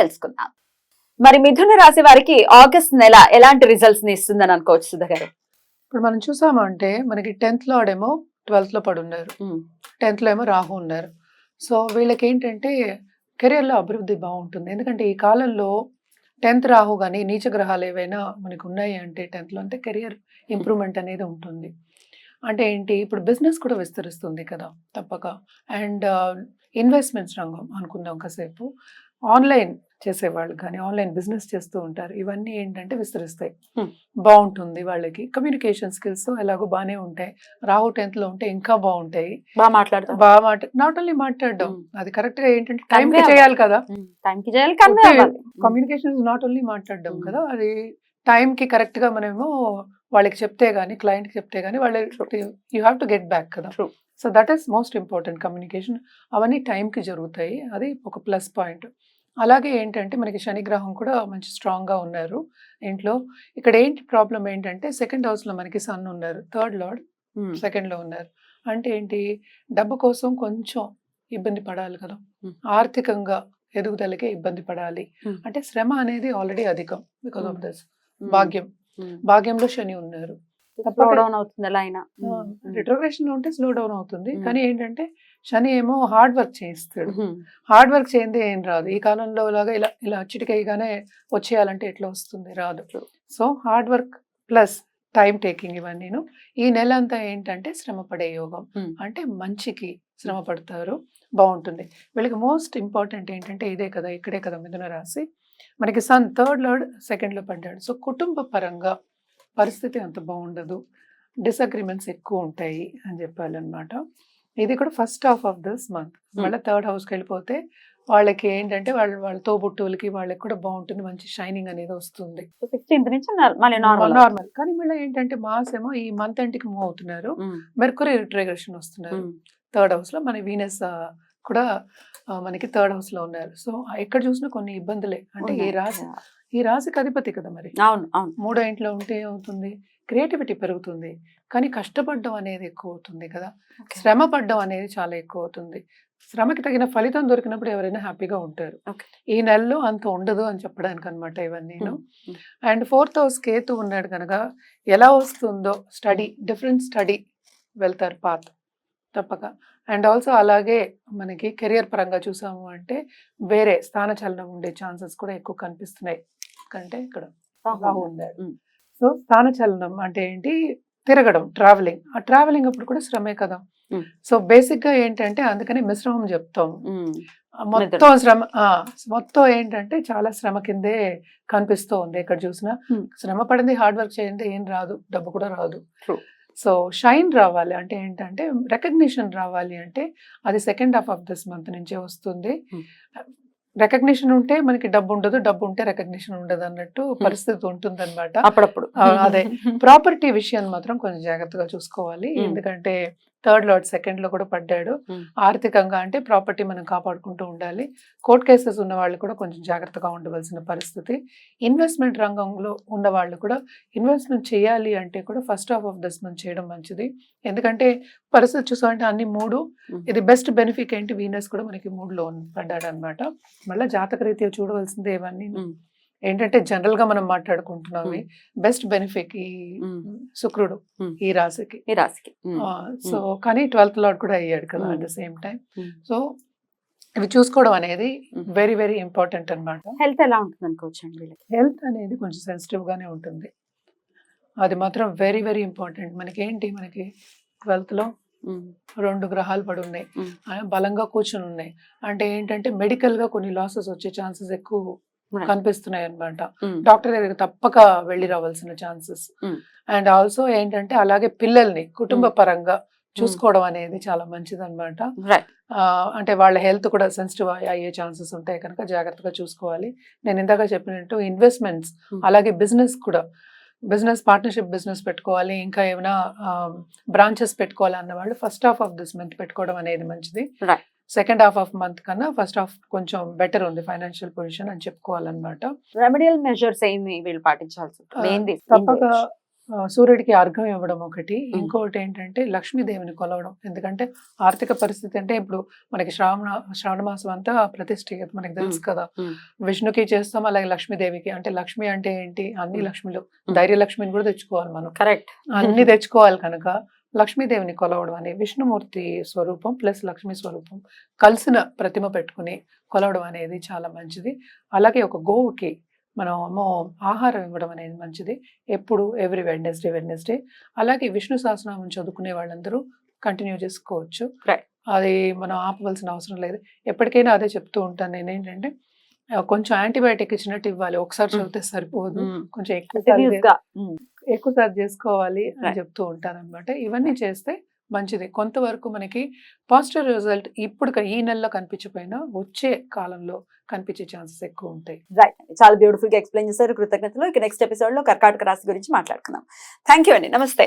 తెలుసుకుందాం. మరి మిథున రాశి వారికి ఆగస్ట్ నెల ఎలాంటి రిజల్ట్స్ని ఇస్తుందని అనుకోవచ్చు సుధా గారు? ఇప్పుడు మనం చూసామంటే మనకి టెన్త్లో ఆడేమో ట్వెల్త్లో పడున్నారు. టెన్త్లో ఏమో రాహు ఉన్నారు. సో వీళ్ళకి ఏంటంటే కెరియర్లో అభివృద్ధి బాగుంటుంది. ఎందుకంటే ఈ కాలంలో టెన్త్ రాహు కానీ నీచ గ్రహాలు ఏవైనా మనకు ఉన్నాయి అంటే టెన్త్లో అంటే కెరియర్ ఇంప్రూవ్మెంట్ అనేది ఉంటుంది. అంటే ఏంటి? ఇప్పుడు బిజినెస్ కూడా విస్తరిస్తుంది కదా తప్పక. అండ్ ఇన్వెస్ట్మెంట్స్ రంగం అనుకుందాం కాసేపు. ఆన్లైన్ చేసేవాళ్ళు కానీ ఆన్లైన్ బిజినెస్ చేస్తూ ఉంటారు. ఇవన్నీ ఏంటంటే విస్తరిస్తాయి. బాగుంటుంది వాళ్ళకి. కమ్యూనికేషన్ స్కిల్స్ ఎలాగో బాగానే ఉంటాయి. రాహు టెన్త్లో ఉంటే ఇంకా బాగుంటాయి. బాగా మాట్లాడతాం. బాగా మాట నాట్ ఓన్లీ మాట్లాడడం. అది కరెక్ట్గా ఏంటంటే టైం కి చేయాలి కదా. చేయాలి కమ్యూనికేషన్ నాట్ ఓన్లీ మాట్లాడడం. కదా. అది టైం కి కరెక్ట్గా మనమేమో వాళ్ళకి చెప్తే గానీ క్లయింట్కి చెప్తే గానీ వాళ్ళ you have to get back కదా. So that is most important communication అవన్నీ టైంకి జరుగుతాయి అది ఒక ప్లస్ పాయింట్ అలాగే ఏంటంటే మనకి శనిగ్రహం కూడా మంచి స్ట్రాంగ్గా ఉన్నారు ఇంట్లో ఇక్కడ ఏంటి ప్రాబ్లం ఏంటంటే సెకండ్ హౌస్లో మనకి సన్ ఉన్నారు థర్డ్ లార్డ్. సెకండ్లో ఉన్నారు అంటే ఏంటి డబ్బు కోసం కొంచెం ఇబ్బంది పడాలి కదా. ఆర్థికంగా ఎదుగుదలకే ఇబ్బంది పడాలి. అంటే శ్రమ అనేది ఆల్రెడీ అధికం బికాస్ ఆఫ్. దిస్. భాగ్యం. భాగ్యంలో శని ఉన్నారు. స్లో డౌన్ అవుతుంది ఎలా అయినా. రిట్రోగ్రేషన్లో ఉంటే స్లో డౌన్ అవుతుంది. కానీ ఏంటంటే శని ఏమో హార్డ్ వర్క్ చేయిస్తాడు. హార్డ్ వర్క్ చేయందే ఏం రాదు. ఈ కాలంలో లాగా ఇలా ఇలా చిటికైగానే వచ్చేయాలంటే ఎట్లా వస్తుంది? రాదు. So hard work plus time taking ఇవన్నీను. ఈ నెల అంతా ఏంటంటే శ్రమ పడే యోగం. అంటే మంచికి శ్రమ పడతారు. బాగుంటుంది. వీళ్ళకి మోస్ట్ ఇంపార్టెంట్ ఏంటంటే ఇదే కదా ఇక్కడే కదా మిథున రాశి మనకి సన్ థర్డ్ లోడ్ సెకండ్లో పడ్డాడు. సో కుటుంబ పరంగా పరిస్థితి అంత బాగుండదు. డిసగ్రిమెంట్స్ ఎక్కువ ఉంటాయి అని చెప్పాలన్నమాట. ఇది కూడా first half of this month మళ్ళీ థర్డ్ హౌస్కి వెళ్ళిపోతే వాళ్ళకి ఏంటంటే వాళ్ళ వాళ్ళ తోబుట్టువులకి వాళ్ళకి కూడా బాగుంటుంది మంచి షైనింగ్ అనేది వస్తుంది. నుంచి నార్మల్ నార్మల్ కానీ మళ్ళీ ఏంటంటే మాస్ ఏమో ఈ మంత్ ఎండ్కి మూవ్ అవుతున్నారు. మెర్కురీ రిట్రేగేషన్ వస్తున్నారు. థర్డ్ హౌస్లో మన వీనస్ కూడా మనకి థర్డ్ హౌస్లో ఉన్నారు. సో ఎక్కడ చూసినా కొన్ని ఇబ్బందులే. అంటే ఈ రాశి ఈ రాశికి అధిపతి కదా మరి. అవును అవును. మూడో ఇంట్లో ఉంటే ఏమవుతుంది క్రియేటివిటీ పెరుగుతుంది కానీ కష్టపడడం అనేది ఎక్కువ అవుతుంది కదా. శ్రమ పడడం అనేది చాలా ఎక్కువ అవుతుంది. శ్రమకి తగిన ఫలితం దొరికినప్పుడు ఎవరైనా హ్యాపీగా ఉంటారు. ఈ నెలలో అంత ఉండదు అని చెప్పడానికి అనమాట ఇవన్నీ. అండ్ ఫోర్త్ హౌస్ కేతు ఉన్నాడు కనుక ఎలా వస్తుందో స్టడీ డిఫరెంట్ స్టడీ వెళ్తారు పాత్. తప్పక. అండ్ ఆల్సో అలాగే మనకి కెరియర్ పరంగా చూసాము అంటే వేరే స్థానచలనం ఉండే ఛాన్సెస్ కూడా ఎక్కువ కనిపిస్తున్నాయి. కంటే ఇక్కడ ఉమ్. సో స్థానచలనం అంటే ఏంటి? తిరగడం ట్రావెలింగ్ ఆ ట్రావెలింగ్ అప్పుడు కూడా శ్రమే కదా. సో బేసిక్గా ఏంటంటే అందుకని మిశ్రమం చెప్తాం. మొత్తం శ్రమ మొత్తం ఏంటంటే చాలా శ్రమ కిందే కనిపిస్తూ ఉంది ఎక్కడ చూసినా. శ్రమ పడింది హార్డ్ వర్క్ చేయండి ఏం రాదు డబ్బు కూడా రాదు. సో షైన్ రావాలి అంటే ఏంటంటే రికగ్నిషన్ రావాలి అంటే అది second half of this month నుంచే వస్తుంది Hmm. రికగ్నిషన్ ఉంటే మనకి డబ్బు ఉండదు డబ్బు ఉంటే రికగ్నిషన్ ఉండదు అన్నట్టు పరిస్థితి ఉంటుంది అప్పుడప్పుడు ఆ, అదే. ప్రాపర్టీ విషయాన్ని మాత్రం కొంచెం జాగ్రత్తగా చూసుకోవాలి Hmm. ఎందుకంటే థర్డ్ లార్డ్ సెకండ్లో కూడా పడ్డాడు. ఆర్థికంగా అంటే ప్రాపర్టీ మనం కాపాడుకుంటూ ఉండాలి. కోర్ట్ కేసెస్ ఉన్న వాళ్ళు కూడా కొంచెం జాగ్రత్తగా ఉండవలసిన పరిస్థితి. ఇన్వెస్ట్మెంట్ రంగంలో ఉన్న వాళ్ళు కూడా ఇన్వెస్ట్మెంట్ చేయాలి అంటే కూడా first half of this month చేయడం మంచిది. ఎందుకంటే పరిస్థితి చూసామంటే అన్ని మూడు. ఇది బెస్ట్ బెనిఫిట్ ఏంటి? వీనస్ కూడా మనకి మూడులో పడ్డాడు అనమాట మళ్ళీ జాతక రీత్యా చూడవలసిందే Hmm. ఏంటంటే జనరల్గా మనం మాట్లాడుకుంటున్నాం. బెస్ట్ బెనిఫిట్ ఈ. శుక్రుడు. ఈ రాశికి ఈ రాశికి. సో కానీ ట్వెల్త్ లాడ్ కూడా అయ్యాడు కదా. At the same time. So ఇవి చూసుకోవడం అనేది. వెరీ వెరీ ఇంపార్టెంట్ అన్నమాట హెల్త్ ఎలా ఉంటుంది అనుకోవచ్చు అండి వీళ్ళకి హెల్త్ అనేది కొంచెం సెన్సిటివ్ గానే ఉంటుంది అది మాత్రం వెరీ వెరీ ఇంపార్టెంట్ మనకి ఏంటి మనకి ట్వెల్త్లో. రెండు గ్రహాలు పడి ఉన్నాయి బలంగా కూర్చుని ఉన్నాయి అంటే ఏంటంటే మెడికల్గా కొన్ని లాసెస్ వచ్చే ఛాన్సెస్ ఎక్కువ. కనిపిస్తున్నాయి అన్నమాట ఉమ్. డాక్టర్ దగ్గరికి తప్పక వెళ్ళి రావాల్సిన ఛాన్సెస్ Mm. అండ్ ఆల్సో ఏంటంటే అలాగే పిల్లల్ని కుటుంబ పరంగా చూసుకోవడం అనేది చాలా మంచిది అనమాట. అంటే వాళ్ళ హెల్త్ కూడా సెన్సిటివ్ అయ్యే ఛాన్సెస్ ఉంటాయి కనుక జాగ్రత్తగా చూసుకోవాలి నేను ఇందాక చెప్పినట్టు ఇన్వెస్ట్మెంట్స్. అలాగే బిజినెస్ కూడా బిజినెస్ పార్ట్నర్షిప్ బిజినెస్ పెట్టుకోవాలి ఇంకా ఏమైనా బ్రాంచెస్ పెట్టుకోవాలి అన్న వాళ్ళు first half of this month పెట్టుకోవడం అనేది మంచిది. సెకండ్ హాఫ్ ఆఫ్ మంత్ కన్నా ఫస్ట్ హాఫ్ కొంచెం బెటర్ ఉంది ఫైనాన్షియల్ పొజిషన్ అని చెప్పుకోవాలన్నమాట. రెమెడియల్ మెజర్స్ ఏమి వీళ్ళు పాటించాల్సి తప్పక సూర్యుడికి అర్ఘం ఇవ్వడం ఒకటి. ఇంకొకటి ఏంటంటే లక్ష్మీదేవిని కొలవడం. ఎందుకంటే ఆర్థిక పరిస్థితి అంటే ఇప్పుడు మనకి శ్రావణ శ్రావణ మాసం అంతా ప్రతిష్ఠ మనకి తెలుసు. కదా. విష్ణుకి చేస్తాం అలాగే లక్ష్మీదేవికి. అంటే లక్ష్మి అంటే ఏంటి? అన్ని. లక్ష్మిలు. ధైర్య లక్ష్మిని కూడా తెచ్చుకోవాలి మనం. కరెక్ట్. అన్ని తెచ్చుకోవాలి కనుక. లక్ష్మీదేవిని కొలవడం అని విష్ణుమూర్తి స్వరూపం ప్లస్ లక్ష్మీ స్వరూపం కలిసిన ప్రతిమ పెట్టుకుని కొలవడం అనేది చాలా మంచిది. అలాగే ఒక గోవుకి మనము ఆహారం ఇవ్వడం అనేది మంచిది. ఎప్పుడు ఎవ్రీ వెడ్నెస్డే వెడ్నెస్డే. అలాగే విష్ణు సహస్రనామం చదువుకునే వాళ్ళందరూ కంటిన్యూ చేసుకోవచ్చు. అది మనం ఆపవలసిన అవసరం లేదు. ఎప్పటికైనా అదే చెప్తూ ఉంటాను నేను ఏంటంటే కొంచెం యాంటీబయాటిక్ ఇచ్చినట్టు ఇవ్వాలి. ఒకసారి. చదివితే సరిపోదు. కొంచెం ఎక్కువ సార్లు చేసుకోవాలి అని. చెప్తూ ఉంటాను అనమాట ఇవన్నీ చేస్తే మంచిది. కొంతవరకు మనకి పాజిటివ్ రిజల్ట్ ఇప్పుడు ఈ నెలలో కనిపించకపోయినా వచ్చే కాలంలో కనిపించే ఛాన్సెస్ ఎక్కువ ఉంటాయి. రైట్ చాలా బ్యూటిఫుల్గా ఎక్స్ప్లెయిన్ చేశారు. కృతజ్ఞతలు. ఇక నెక్స్ట్ ఎపిసోడ్లో కర్కాటక రాశి గురించి మాట్లాడుకుందాం. థ్యాంక్ యూ అండి. నమస్తే.